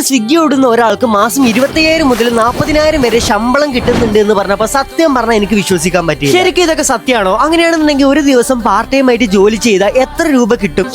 ഒരു സ്വിഗ്ഗി ഓടുന്ന ഒരാൾക്ക് മാസം ഇരുപത്തയ്യായിരം മുതൽ നാൽപ്പതിനായിരം വരെ ശമ്പളം കിട്ടുന്നുണ്ട് എന്ന് പറഞ്ഞപ്പോ സത്യം പറഞ്ഞാൽ എനിക്ക് വിശ്വസിക്കാൻ പറ്റി ശരിക്കും ഇതൊക്കെ സത്യമാണോ അങ്ങനെയാണെന്നുണ്ടെങ്കിൽ ഒരു ദിവസം പാർട്ട് ടൈം ആയിട്ട് ജോലി ചെയ്താൽ എത്ര രൂപ കിട്ടും?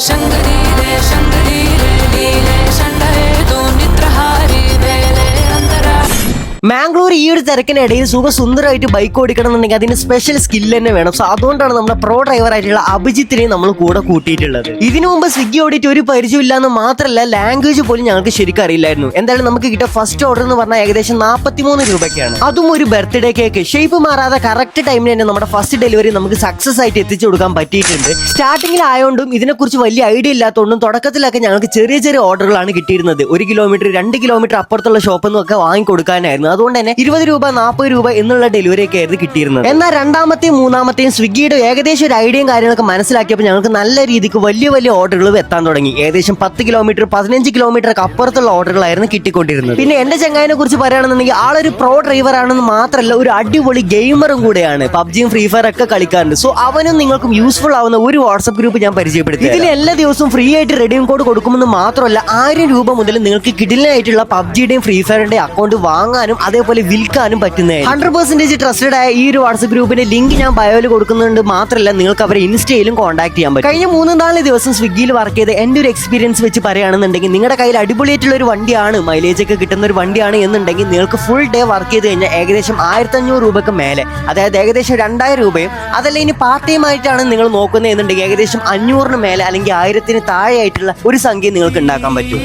മാംഗ്ലൂർ ഈ ഒരു തിരക്കിനിടയിൽ സുഖസുന്ദരമായിട്ട് ബൈക്ക് ഓടിക്കണം എന്നുണ്ടെങ്കിൽ അതിന് സ്പെഷ്യൽ സ്കിൽ തന്നെ വേണം. സോ അതുകൊണ്ടാണ് നമ്മുടെ പ്രോ ഡ്രൈവർ ആയിട്ടുള്ള അഭിജിത്തിനെ നമ്മൾ കൂടെ കൂട്ടിയിട്ടുള്ളത്. ഇതിനു മുമ്പ് സ്വിഗ്ഗി ഓടിയിട്ട് ഒരു പരിചയമില്ല എന്ന് മാത്രമല്ല ലാംഗ്വേജ് പോലും ഞങ്ങൾക്ക് ശരിക്കും അറിയില്ലായിരുന്നു. എന്തായാലും നമുക്ക് കിട്ടിയ ഫസ്റ്റ് ഓർഡർ എന്ന് പറഞ്ഞാൽ ഏകദേശം നാൽപ്പത്തിമൂന്ന് രൂപയ്ക്കാണ്. അതും ഒരു ബർത്ത്ഡേ കേക്ക് ഷേപ്പ് മാറാതെ കറക്റ്റ് ടൈമിന് തന്നെ നമ്മുടെ ഫസ്റ്റ് ഡെലിവറി നമുക്ക് സക്സസ് ആയിട്ട് എത്തിച്ചു കൊടുക്കാൻ പറ്റിയിട്ടുണ്ട്. സ്റ്റാർട്ടിങ്ങിൽ ആയതുകൊണ്ടും ഇതിനെക്കുറിച്ച് വലിയ ഐഡിയ ഇല്ലാത്തതുകൊണ്ടും തുടക്കത്തിലൊക്കെ ഞങ്ങൾക്ക് ചെറിയ ചെറിയ ഓർഡറുകളാണ് കിട്ടിയിരുന്നത്. ഒരു കിലോമീറ്റർ രണ്ട് കിലോമീറ്റർ അപ്പുറത്തുള്ള ഷോപ്പിൽ നിന്നൊക്കെ വാങ്ങിക്കൊടുക്കാനായിരുന്നു. അതുകൊണ്ട് തന്നെ ഇരുപത് രൂപ നാൽപ്പത് രൂപ എന്നുള്ള ഡെലിവറി ഒക്കെ ആയിരുന്നു കിട്ടിയിരുന്നത്. എന്നാൽ രണ്ടാമത്തെയും മൂന്നാമത്തെയും സ്വിഗ്ഗിയുടെ ഏകദേശം ഒരു ഐഡിയയും കാര്യങ്ങളൊക്കെ മനസ്സിലാക്കിയപ്പോൾ ഞങ്ങൾക്ക് നല്ല രീതിക്ക് വലിയ വലിയ ഓർഡറുകൾ എത്താൻ തുടങ്ങി. ഏകദേശം പത്ത് കിലോമീറ്റർ പതിനഞ്ച് കിലോമീറ്റർ ഒക്കെ അപ്പുറത്തുള്ള ഓർഡറുകളായിരുന്നു കിട്ടിക്കൊണ്ടിരുന്നത്. പിന്നെ എന്റെ ചങ്ങായിനെ കുറിച്ച് പറയുകയാണെന്നുണ്ടെങ്കിൽ ആളൊരു പ്രോ ഡ്രൈവർ ആണെന്ന് മാത്രമല്ല ഒരു അടിപൊളി ഗെയിമറും കൂടെയാണ്. പബ്ജിയും ഫ്രീ ഫയർ ഒക്കെ കളിക്കാറുണ്ട്. സോ അവനും നിങ്ങൾക്കും യൂസ്ഫുൾ ആവുന്ന ഒരു വാട്സ്ആപ്പ് ഗ്രൂപ്പ് ഞാൻ പരിചയപ്പെടുത്തി ഇതിൽ എല്ലാ ദിവസവും ഫ്രീ ആയിട്ട് റെഡീം കോഡ് കൊടുക്കുമെന്ന് മാത്രമല്ല ആയിരം രൂപ മുതൽ നിങ്ങൾക്ക് കിടിലായിട്ടുള്ള പബ്ജിയുടെയും ഫ്രീ ഫയറിന്റെയും അക്കൗണ്ട് വാങ്ങാനും അതേപോലെ വിൽക്കാനും പറ്റുന്ന ഹൺഡ്രഡ് പെർസെന്റേജ് ട്രസ്റ്റഡ് ആയ ഈ ഒരു വാട്സ്ആപ്പ് ഗ്രൂപ്പിന്റെ ലിങ്ക് ഞാൻ ബയോയിൽ കൊടുക്കുന്നുണ്ട്. മാത്രമല്ല നിങ്ങൾക്ക് അവരെ ഇൻസ്റ്റയിലും കോൺടാക്ട് ചെയ്യാൻ പറ്റും. കഴിഞ്ഞ മൂന്ന് നാല് ദിവസം സ്വിഗ്ഗിയിൽ വർക്ക് ചെയ്ത് എന്റെ ഒരു എക്സ്പീരിയൻസ് വെച്ച് പറയുകയാണെന്നുണ്ടെങ്കിൽ നിങ്ങളുടെ കയ്യിൽ അടിപൊളിയായിട്ടുള്ള ഒരു വണ്ടിയാണ് മൈലേജ് ഒക്കെ കിട്ടുന്ന ഒരു വണ്ടിയാണ് എന്നുണ്ടെങ്കിൽ നിങ്ങൾക്ക് ഫുൾ ഡേ വർക്ക് ചെയ്ത് കഴിഞ്ഞാൽ ഏകദേശം ആയിരത്തി അഞ്ഞൂറ് രൂപക്ക് മേലെ. അതായത് ഏകദേശം രണ്ടായിരം രൂപയും. അതല്ല ഇനി പാർട്ട് ടൈം ആയിട്ടാണ് നിങ്ങൾ നോക്കുന്നത് എന്നുണ്ടെങ്കിൽ ഏകദേശം അഞ്ഞൂറിന് മേലെ അല്ലെങ്കിൽ ആയിരത്തിന് താഴെ ആയിട്ടുള്ള ഒരു സംഖ്യ നിങ്ങൾക്ക് ഉണ്ടാക്കാൻ പറ്റും.